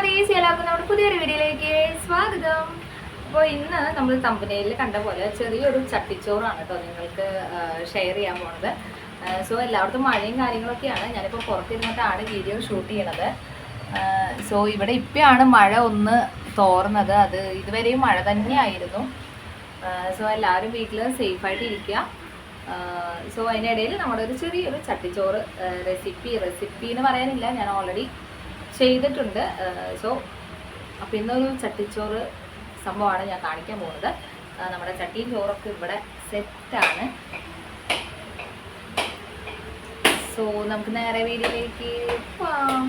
എല്ലാവർക്കും നമ്മുടെ പുതിയൊരു വീഡിയോയിലേക്ക് സ്വാഗതം. അപ്പോൾ ഇന്ന് നമ്മൾ തമ്പനയിൽ കണ്ട പോലെ ചെറിയൊരു ചട്ടിച്ചോറാണ് കേട്ടോ നിങ്ങൾക്ക് ഷെയർ ചെയ്യാൻ പോണത്. സോ എല്ലായിടത്തും മഴയും കാര്യങ്ങളൊക്കെയാണ്. ഞാനിപ്പോൾ പുറത്തിരുന്നിട്ടാണ് വീഡിയോ ഷൂട്ട് ചെയ്യണത്. സോ ഇവിടെ ഇപ്പോഴാണ് മഴ ഒന്ന് തോർന്നത്. അത് ഇതുവരെയും മഴ തന്നെയായിരുന്നു. സോ എല്ലാവരും വീട്ടിൽ സേഫായിട്ട് ഇരിക്കുക സോ അതിനിടയിൽ നമ്മുടെ ഒരു ചെറിയൊരു ചട്ടിച്ചോറ് റെസിപ്പി റെസിപ്പി എന്ന് പറയാനില്ല. ഞാൻ ഓൾറെഡി ചെയ്തിട്ടുണ്ട്. സോ അപ്പോൾ ഇന്നൊരു ചട്ടിച്ചോറ് സംഭവമാണ് ഞാൻ കാണിക്കാൻ പോകുന്നത്. ആ, നമ്മുടെ ചട്ടിയും ചോറൊക്കെ ഇവിടെ സെറ്റാണ്. സോ നമുക്ക് നേരെ പോവാം.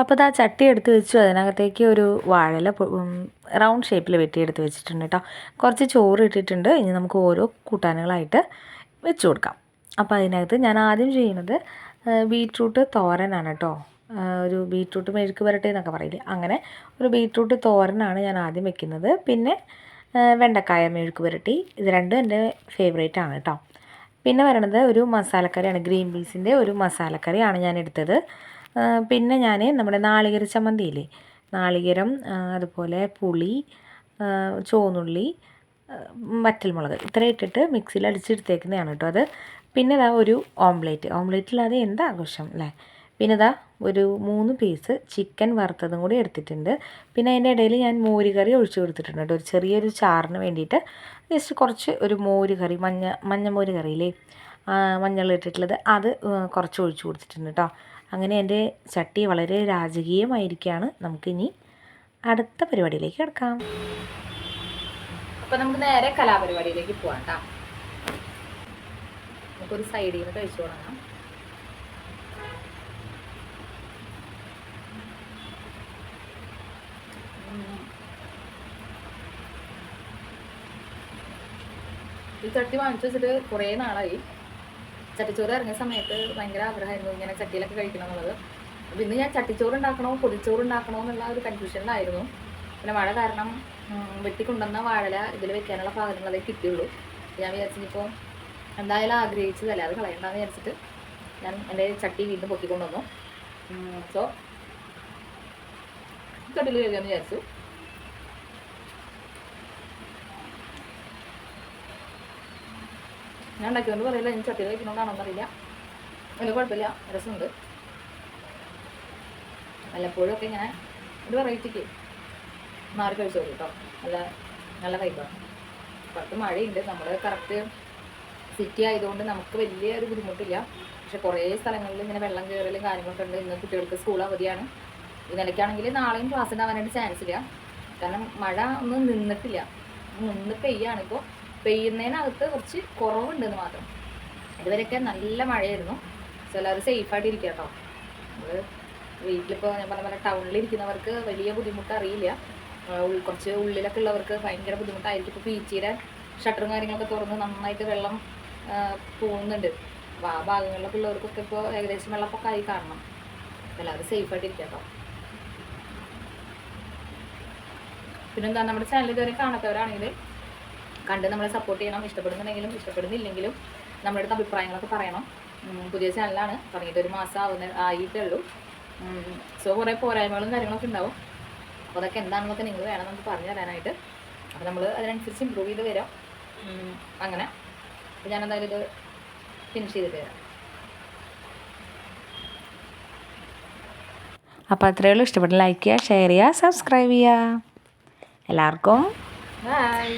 അപ്പോൾ ഇതാ ചട്ടി എടുത്ത് വെച്ചു. അതിനകത്തേക്ക് ഒരു വാഴല റൗണ്ട് ഷേപ്പിൽ വെട്ടിയെടുത്ത് വെച്ചിട്ടുണ്ട് കേട്ടോ കുറച്ച് ചോറ് ഇട്ടിട്ടുണ്ട്. ഇനി നമുക്ക് ഓരോ കൂട്ടാനുകളായിട്ട് വെച്ച് കൊടുക്കാം. അപ്പോൾ അതിനകത്ത് ഞാൻ ആദ്യം ചെയ്യുന്നത് ബീറ്റ്റൂട്ട് തോരനാണ് കേട്ടോ ആ, ഒരു ബീട്രൂട്ട് മെഴുക്ക് പുരട്ടി എന്നൊക്കെ പറയില്ലേ? അങ്ങനെ ഒരു ബീട്രൂട്ട് തോരനാണ് ഞാൻ ആദ്യം വെക്കുന്നത്. പിന്നെ വെണ്ടക്കായ മെഴുക്ക് പുരട്ടി. ഇത് രണ്ടും എന്റെ ഫേവറേറ്റ് ആണ് കേട്ടോ പിന്നെ വരണത് ഒരു മസാലക്കറിയാണ്. ഗ്രീൻ പീസിന്റെ ഒരു മസാലക്കറിയാണ് ഞാൻ എടുത്തത്. പിന്നെ ഞാൻ നമ്മുടെ നാളികേര ചമ്മന്തിയില്ലേ? നാളികേരം അതുപോലെ പുളി ചോന്നുള്ളി വറ്റൽമുളക് ഇത്ര ഇട്ടിട്ട് മിക്സിയിൽ അടിച്ചെടുത്തേക്കുന്നതാണ് കേട്ടോ അത്. പിന്നെ ഇതാ ഒരു ഓംലേറ്റ്. ഓംലേറ്റില്ലാതെ എന്താ ആഘോഷം അല്ലേ പിന്നെ ഇതാ ഒരു മൂന്ന് പീസ് ചിക്കൻ വറുത്തതും കൂടി എടുത്തിട്ടുണ്ട്. പിന്നെ അതിന്റെ ഇടയിൽ ഞാൻ മോര് കറി ഒഴിച്ചു കൊടുത്തിട്ടുണ്ട് കേട്ടോ. ഒരു ചെറിയൊരു ചാറിന് വേണ്ടിയിട്ട്. ജസ്റ്റ് കുറച്ച് ഒരു മോര് കറി മഞ്ഞ മഞ്ഞ മോര് കറിയില്ലേ മഞ്ഞൾ ഇട്ടിട്ടുള്ളത്. അത് കുറച്ച് ഒഴിച്ചു കൊടുത്തിട്ടുണ്ട് കേട്ടോ. അങ്ങനെ എന്റെ ചട്ടി വളരെ രാജകീയമായിരിക്കുകയാണ്. നമുക്കിനി അടുത്ത പരിപാടിയിലേക്ക് കിടക്കാം. അപ്പോൾ നമുക്ക് നേരെ കലാപരിപാടിയിലേക്ക് പോകാം കേട്ടോ. നമുക്കൊരു സൈഡിൽ നിന്ന് കഴിച്ചു തുടങ്ങാം. ഈ ചട്ടി വാങ്ങിച്ചു വെച്ചിട്ട് കുറേ നാളായി. ചട്ടിച്ചോറ് ഇറങ്ങിയ സമയത്ത് ഭയങ്കര ആഗ്രഹമായിരുന്നു ഇങ്ങനെ ചട്ടിയിലൊക്കെ കഴിക്കണം എന്നുള്ളത് അപ്പൊ ഇന്ന് ഞാൻ ചട്ടിച്ചോറ് ഉണ്ടാക്കണോ പൊതിച്ചോറ് ഉണ്ടാക്കണോ എന്നുള്ള ഒരു കൺഫ്യൂഷനിലായിരുന്നു പിന്നെ മഴ കാരണം വെട്ടിക്കൊണ്ടുവന്ന വാഴല ഇതിൽ വെക്കാനുള്ള സാധനങ്ങളതേ കിട്ടിയുള്ളൂ. ഞാൻ വിചാരിച്ചിപ്പോൾ എന്തായാലും ആഗ്രഹിച്ചതല്ലേ അത് കളയണ്ടെന്ന് വിചാരിച്ചിട്ട് ഞാൻ എന്റെ ചട്ടി വീണ്ടും പൊക്കിക്കൊണ്ടുവന്നു. സോ ചട്ടിയിൽ കഴിക്കാമെന്ന് വിചാരിച്ചു. ഞാൻ ഉണ്ടാക്കിയതുകൊണ്ട് പറയില്ല. ഞാൻ ചട്ടിയിൽ കഴിക്കണമെന്നാണോന്ന് വലിയ കുഴപ്പമില്ല. രസമുണ്ട്. വല്ലപ്പോഴും ഒക്കെ ഇങ്ങനെ ഒരു വെറൈറ്റിക്ക് മാറി കഴിച്ചോളൂ കേട്ടോ. നല്ല നല്ല കഴിക്കാം പുറത്ത് മഴയുണ്ട്. നമ്മൾ കറക്റ്റ് സിറ്റി ആയതുകൊണ്ട് നമുക്ക് വലിയ ഒരു ബുദ്ധിമുട്ടില്ല. പക്ഷെ കുറേ സ്ഥലങ്ങളിൽ ഇങ്ങനെ വെള്ളം കയറലും കാര്യങ്ങളൊക്കെ ഉണ്ട്. ഇന്ന് കുട്ടികൾക്ക് സ്കൂൾ അവധിയാണ്. ഈ നിലയ്ക്കാണെങ്കിൽ നാളെയും ക്ലാസ് ഉണ്ടാവാനായിട്ട് ചാൻസ് ഇല്ല. കാരണം മഴ ഒന്നും നിന്നിട്ടില്ല. നിന്ന് പെയ്യാണ് ഇപ്പോൾ പെയ്യുന്നതിനകത്ത് കുറച്ച് കുറവുണ്ടെന്ന് മാത്രം. ഇതുവരെയൊക്കെ നല്ല മഴയായിരുന്നു. സോ എല്ലാവരും സേഫായിട്ട് ഇരിക്കുക കേട്ടോ. നമ്മൾ വീട്ടിലിപ്പോൾ ഞാൻ പറഞ്ഞ പോലെ ടൗണിൽ ഇരിക്കുന്നവർക്ക് വലിയ ബുദ്ധിമുട്ട് അറിയില്ല. കുറച്ച് ഉള്ളിലൊക്കെ ഉള്ളവർക്ക് ഭയങ്കര ബുദ്ധിമുട്ടായിരിക്കും. ഇപ്പോൾ പീച്ചിയുടെ ഷട്ടറും കാര്യങ്ങളൊക്കെ തുറന്ന് നന്നായിട്ട് വെള്ളം പോകുന്നുണ്ട്. അപ്പോൾ ആ ഭാഗങ്ങളിലൊക്കെ ഉള്ളവർക്കൊക്കെ ഇപ്പോൾ ഏകദേശം വെള്ളപ്പൊക്കെ ആയി കാണണം എല്ലാവരും സേഫായിട്ട് ഇരിക്കുക കേട്ടോ. പിന്നെന്താ നമ്മുടെ ചാനൽ ഇതുവരെ കാണാത്തവരാണെങ്കിൽ കണ്ട് നമ്മളെ സപ്പോർട്ട് ചെയ്യണം. ഇഷ്ടപ്പെടുന്നുണ്ടെങ്കിലും ഇഷ്ടപ്പെടുന്നില്ലെങ്കിലും നമ്മുടെ അടുത്ത് അഭിപ്രായങ്ങളൊക്കെ പറയണം. പുതിയ ചാനലാണ് തുടങ്ങിയിട്ട് ഒരു മാസം ആവുന്ന ആയിട്ടേ ഉള്ളൂ സോ കുറേ പോരായ്മകളും കാര്യങ്ങളൊക്കെ ഉണ്ടാവും. അപ്പോൾ അതൊക്കെ എന്താണെന്നൊക്കെ നിങ്ങൾ വേണം നമുക്ക് പറഞ്ഞു തരാനായിട്ട്. അപ്പോൾ നമ്മൾ അതിനനുസരിച്ച് ഇമ്പ്രൂവ് ചെയ്ത് വരാം. അങ്ങനെ. അപ്പോൾ ഞാൻ എന്തായാലും ഇത് ഫിനിഷ് ചെയ്തിട്ട് തരാം അപ്പോൾ അത്രയേ ഉള്ളൂ ഇഷ്ടപ്പെട്ട ലൈക്ക് ചെയ്യുക ഷെയർ ചെയ്യുക സബ്സ്ക്രൈബ് ചെയ്യുക. എല്ലാവർക്കും ബൈ